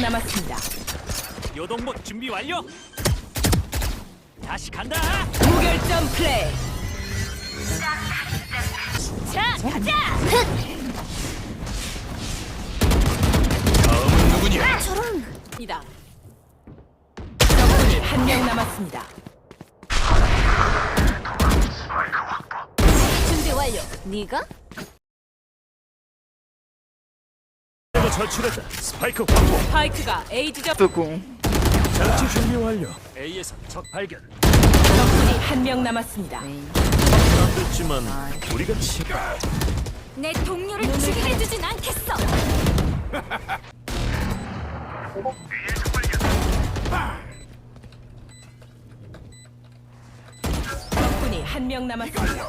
남았습니다. 요동봇 준비 완료. 다시 간다. 무결점 플레이. 자, 가자. 다음은 누구냐? 이다. 적군이 한 명 남았습니다. 준비 완료. 네가? 처치했다. 스파이크 확보. 스파이크가 A 지점. 뜨궁 장치 준비 완료. A에서 적 발견. 적군이 한 명 남았습니다. 안 됐지만 우리가 치. 내 동료를 죽이게 해주진 않겠어. 적군이 한 명 남았습니다.